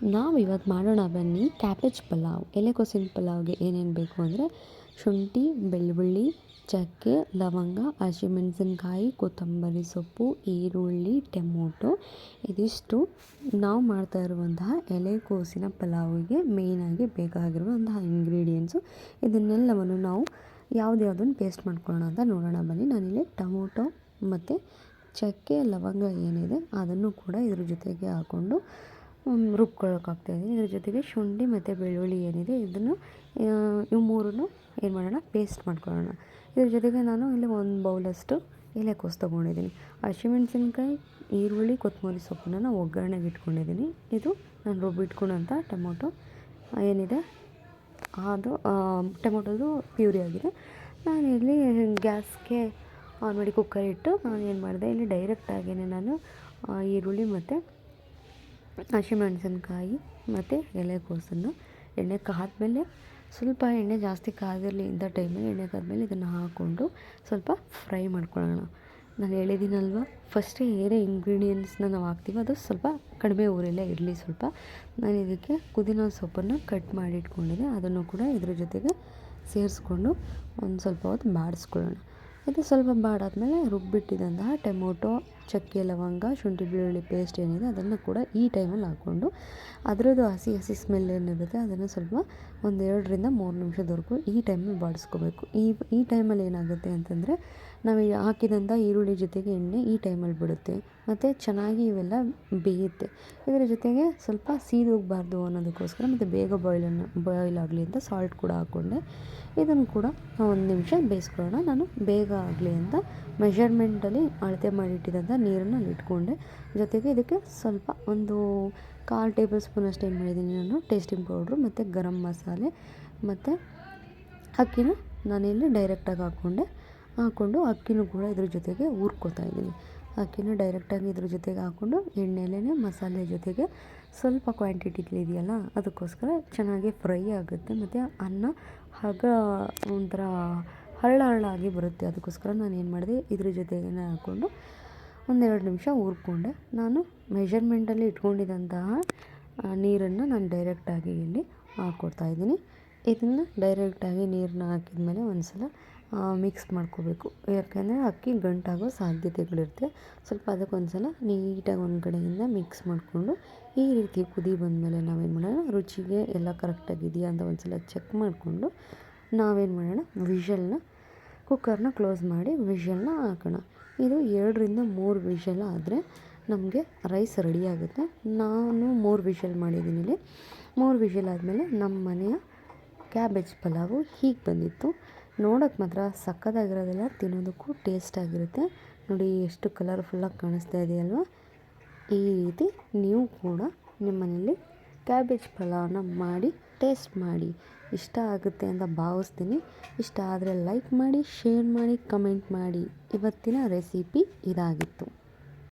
ನಾವು ಇವತ್ತು ಮಾಡೋಣ ಬನ್ನಿ. ಕ್ಯಾಬೇಜ್ ಪಲಾವ್ ಎಲೆಕೋಸಿನ ಪಲಾವ್ಗೆ ಏನೇನು ಬೇಕು ಅಂದರೆ ಶುಂಠಿ, ಬೆಳ್ಳುಳ್ಳಿ, ಚಕ್ಕೆ, ಲವಂಗ ಹಸಿಮೆಣಸಿನ್ಕಾಯಿ ಕೊತ್ತಂಬರಿ ಸೊಪ್ಪು, ಈರುಳ್ಳಿ, ಟೊಮೊಟೊ. ಇದಿಷ್ಟು ನಾವು ಮಾಡ್ತಾ ಇರುವಂತಹ ಎಲೆಕೋಸಿನ ಪಲಾವಿಗೆ ಮೇಯ್ನಾಗಿ ಬೇಕಾಗಿರುವಂತಹ ಇಂಗ್ರೀಡಿಯೆಂಟ್ಸು ಇದನ್ನೆಲ್ಲವನ್ನು ನಾವು ಯಾವುದ್ಯಾವುದನ್ನು ಪೇಸ್ಟ್ ಮಾಡ್ಕೊಳ್ಳೋಣ ಅಂತ ನೋಡೋಣ ಬನ್ನಿ. ನಾನಿಲ್ಲಿ ಟೊಮೊಟೊ ಮತ್ತು ಚಕ್ಕೆ, ಲವಂಗ ಏನಿದೆ ಅದನ್ನು ಕೂಡ ಇದ್ರ ಜೊತೆಗೆ ಹಾಕ್ಕೊಂಡು ರುಬ್ಕೊಳ್ಳೋಕ್ಕಾಗ್ತಾಯಿದೆ ಇದ್ರ ಜೊತೆಗೆ ಶುಂಠಿ ಮತ್ತು ಬೆಳ್ಳುಳ್ಳಿ ಏನಿದೆ, ಇದನ್ನು ಇವು ಮೂರನ್ನು ಏನು ಮಾಡೋಣ ಪೇಸ್ಟ್ ಮಾಡ್ಕೊಳ್ಳೋಣ. ಇದ್ರ ಜೊತೆಗೆ ನಾನು ಇಲ್ಲಿ ಒಂದು ಬೌಲಷ್ಟು ಎಲೆಕೋಸು ತೊಗೊಂಡಿದ್ದೀನಿ. ಹಸಿಮೆಣ್ಸಿನ್ಕಾಯಿ, ಈರುಳ್ಳಿ ಕೊತ್ತಂಬರಿ ಸೊಪ್ಪನ್ನ ಒಗ್ಗರಣೆಗೆ ಇಟ್ಕೊಂಡಿದ್ದೀನಿ. ಇದು ನಾನು ರುಬ್ಬಿಟ್ಕೊಂಡಂಥ ಟೊಮೊಟೊ ಏನಿದೆ, ಅದು ಟೊಮೊಟೊದು ಪ್ಯೂರಿ ಆಗಿದೆ. ನಾನು ಇಲ್ಲಿ ಗ್ಯಾಸ್ಗೆ ಆನ್ ಮಾಡಿ ಕುಕ್ಕರ್ ಇಟ್ಟು ನಾನು ಏನು ಮಾಡಿದೆ, ಇಲ್ಲಿ ಡೈರೆಕ್ಟಾಗಿಯೇ ನಾನು ಈರುಳ್ಳಿ ಮತ್ತು ಹಸಿಮೆಣ್ಸಿನ್ಕಾಯಿ ಮತ್ತು ಎಲೆಕೋಸನ್ನು ಎಣ್ಣೆ ಕಾದಮೇಲೆ ಸ್ವಲ್ಪ ಎಣ್ಣೆ ಜಾಸ್ತಿ ಕಾದಿರಲಿ ಇಂಥ ಟೈಮಲ್ಲಿ ಎಣ್ಣೆ ಕಾದಮೇಲೆ ಇದನ್ನು ಹಾಕ್ಕೊಂಡು ಸ್ವಲ್ಪ ಫ್ರೈ ಮಾಡ್ಕೊಳ್ಳೋಣ. ನಾನು ಹೇಳಿದ್ದೀನಲ್ವ ಫಸ್ಟೇ ಏನೇ ಇಂಗ್ರೀಡಿಯೆಂಟ್ಸ್ನ ನಾವು ಹಾಕ್ತೀವಿ ಅದು ಸ್ವಲ್ಪ ಕಡಿಮೆ ಊರಲ್ಲೇ ಇರಲಿ ಸ್ವಲ್ಪ. ನಾನು ಇದಕ್ಕೆ ಪುದೀನ ಸೊಪ್ಪನ್ನು ಕಟ್ ಮಾಡಿ ಇಟ್ಕೊಂಡಿದ್ದೆ ಅದನ್ನು ಕೂಡ ಇದ್ರ ಜೊತೆಗೆ ಸೇರಿಸ್ಕೊಂಡು ಒಂದು ಸ್ವಲ್ಪ ಹೊತ್ತು ಬಾಡಿಸ್ಕೊಳ್ಳೋಣ ಇದು ಸ್ವಲ್ಪ ಬಾಡಾದ್ಮೇಲೆ ರುಬ್ಬಿಟ್ಟಿದ್ದಂತಹ ಟೊಮೊಟೊ ಚಕ್ಕೆ, ಲವಂಗ, ಶುಂಠಿ, ಬೆಳ್ಳುಳ್ಳಿ ಪೇಸ್ಟ್ ಏನಿದೆ ಅದನ್ನು ಕೂಡ ಈ ಟೈಮಲ್ಲಿ ಹಾಕ್ಕೊಂಡು ಅದರದ್ದು ಹಸಿ ಹಸಿ ಸ್ಮೆಲ್ ಏನಿರುತ್ತೆ ಅದನ್ನು ಸ್ವಲ್ಪ ಒಂದು ಎರಡರಿಂದ ಮೂರು ನಿಮಿಷದವರೆಗೂ ಈ ಟೈಮಲ್ಲಿ ಬಾಡಿಸ್ಕೋಬೇಕು. ಈ ಈ ಟೈಮಲ್ಲಿ ಏನಾಗುತ್ತೆ ಅಂತಂದರೆ ನಾವು ಹಾಕಿದಂಥ ಈರುಳ್ಳಿ ಜೊತೆಗೆ ಎಣ್ಣೆ ಈ ಟೈಮಲ್ಲಿ ಬಿಡುತ್ತೆ. ಮತ್ತು ಚೆನ್ನಾಗಿ ಇವೆಲ್ಲ ಬೇಯುತ್ತೆ. ಇದರ ಜೊತೆಗೆ ಸ್ವಲ್ಪ ಸೀದೋಗಬಾರ್ದು ಅನ್ನೋದಕ್ಕೋಸ್ಕರ ಮತ್ತು ಬೇಗ ಬಾಯ್ಲನ್ನು ಬಾಯ್ಲ್ ಆಗಲಿ ಅಂತ ಸಾಲ್ಟ್ ಕೂಡ ಹಾಕ್ಕೊಂಡೆ. ಇದನ್ನು ಕೂಡ ಒಂದು ನಿಮಿಷ ಬೇಯಿಸ್ಕೊಳ್ಳೋಣ. ನಾನು ಬೇಗ ಆಗಲಿ ಅಂತ ಮೆಷರ್ಮೆಂಟಲ್ಲಿ ಅಳತೆ ಮಾಡಿಟ್ಟಿದ್ದಂಥ ನೀರನ್ನು ಇಟ್ಕೊಂಡೆ. ಜೊತೆಗೆ ಇದಕ್ಕೆ ಸ್ವಲ್ಪ ಒಂದು ಕಾಲು ಟೇಬಲ್ ಸ್ಪೂನ್ ಅಷ್ಟು ಏನು ಮಾಡಿದ್ದೀನಿ ನಾನು. ಟೇಸ್ಟಿಂಗ್ ಪೌಡ್ರು ಮತ್ತು ಗರಂ ಮಸಾಲೆ ಮತ್ತು ಅಕ್ಕಿನ ನಾನಿಲ್ಲಿ ಡೈರೆಕ್ಟಾಗಿ ಹಾಕ್ಕೊಂಡೆ. ಹಾಕ್ಕೊಂಡು ಅಕ್ಕಿನೂ ಕೂಡ ಇದ್ರ ಜೊತೆಗೆ ಹುರ್ಕೊತಾ ಇದ್ದೀನಿ. ಅಕ್ಕಿನ ಡೈರೆಕ್ಟಾಗಿ ಇದ್ರ ಜೊತೆಗೆ ಹಾಕ್ಕೊಂಡು ಎಣ್ಣೆಲೇ ಮಸಾಲೆ ಜೊತೆಗೆ ಸ್ವಲ್ಪ ಕ್ವಾಂಟಿಟಿಲಿ ಇದೆಯಲ್ಲ ಅದಕ್ಕೋಸ್ಕರ ಚೆನ್ನಾಗಿ ಫ್ರೈ ಆಗುತ್ತೆ. ಮತ್ತು ಅನ್ನ ಹಗ ಒಂಥರ ಹಳ್ಳ ಹಳ್ಳ ಆಗಿ ಬರುತ್ತೆ. ಅದಕ್ಕೋಸ್ಕರ ನಾನು ಏನು ಮಾಡಿದೆ, ಇದ್ರ ಜೊತೆಗೇ ಹಾಕ್ಕೊಂಡು ಒಂದೆರಡು ನಿಮಿಷ ಹುರ್ಕೊಂಡೆ ನಾನು ಮೆಷರ್ಮೆಂಟಲ್ಲಿ ಇಟ್ಕೊಂಡಿದ್ದಂತಹ ನೀರನ್ನು ನಾನು ಡೈರೆಕ್ಟಾಗಿ ಇಲ್ಲಿ ಹಾಕ್ಕೊಡ್ತಾಯಿದ್ದೀನಿ ಇದನ್ನು ಡೈರೆಕ್ಟಾಗಿ ನೀರನ್ನ ಹಾಕಿದ್ಮೇಲೆ ಒಂದು ಸಲ ಮಿಕ್ಸ್ ಮಾಡ್ಕೋಬೇಕು. ಯಾಕೆಂದರೆ ಅಕ್ಕಿ ಗಂಟಾಗೋ ಸಾಧ್ಯತೆಗಳಿರುತ್ತೆ. ಸ್ವಲ್ಪ ಅದಕ್ಕೊಂದು ಸಲ ನೀಟಾಗಿ ಒಂದು ಕಡೆಯಿಂದ ಮಿಕ್ಸ್ ಮಾಡಿಕೊಂಡು ಈ ರೀತಿ ಕುದಿ ಬಂದಮೇಲೆ ನಾವೇನು ಮಾಡೋಣ, ರುಚಿಗೆ ಎಲ್ಲ ಕರೆಕ್ಟಾಗಿದೆಯಾ ಅಂತ ಒಂದು ಸಲ ಚೆಕ್ ಮಾಡಿಕೊಂಡು ನಾವೇನು ಮಾಡೋಣ ವಿಷಲ್ನ ಕುಕ್ಕರ್ನ ಕ್ಲೋಸ್ ಮಾಡಿ ವಿಷಲ್ನ ಹಾಕೋಣ. ಇದು ಎರಡರಿಂದ ಮೂರು ವಿಷಲ್ ಆದರೆ ನಮಗೆ ರೈಸ್ ರೆಡಿ ಆಗುತ್ತೆ. ನಾನು ಮೂರು ವಿಷಲ್ ಮಾಡಿದ್ದೀನಿ ಇಲ್ಲಿ. ಮೂರು ವಿಷಲ್ ಆದಮೇಲೆ ನಮ್ಮ ಮನೆಯ ಕ್ಯಾಬೇಜ್ ಪಲಾವು ಹೀಗೆ ಬಂದಿತ್ತು. ನೋಡೋಕ್ಕೆ ಮಾತ್ರ ಸಕ್ಕತ್ತಾಗಿರೋದಿಲ್ಲ ತಿನ್ನೋದಕ್ಕೂ ಟೇಸ್ಟಾಗಿರುತ್ತೆ ನೋಡಿ ಎಷ್ಟು ಕಲರ್ಫುಲ್ಲಾಗಿ ಕಾಣಿಸ್ತಾ ಇದೆಯಲ್ವ? ಈ ರೀತಿ ನೀವು ಕೂಡ ನಿಮ್ಮ ಮನೇಲಿ ಕ್ಯಾಬೇಜ್ ಪಲಾವನ್ನ ಮಾಡಿ ಟೇಸ್ಟ್ ಮಾಡಿ. ಇಷ್ಟ ಆಗುತ್ತೆ ಅಂತ ಭಾವಿಸ್ತೀನಿ. ಇಷ್ಟ ಆದರೆ ಲೈಕ್ ಮಾಡಿ ಶೇರ್ ಮಾಡಿ ಕಮೆಂಟ್ ಮಾಡಿ. ಇವತ್ತಿನ ರೆಸಿಪಿ ಇದಾಗಿತ್ತು.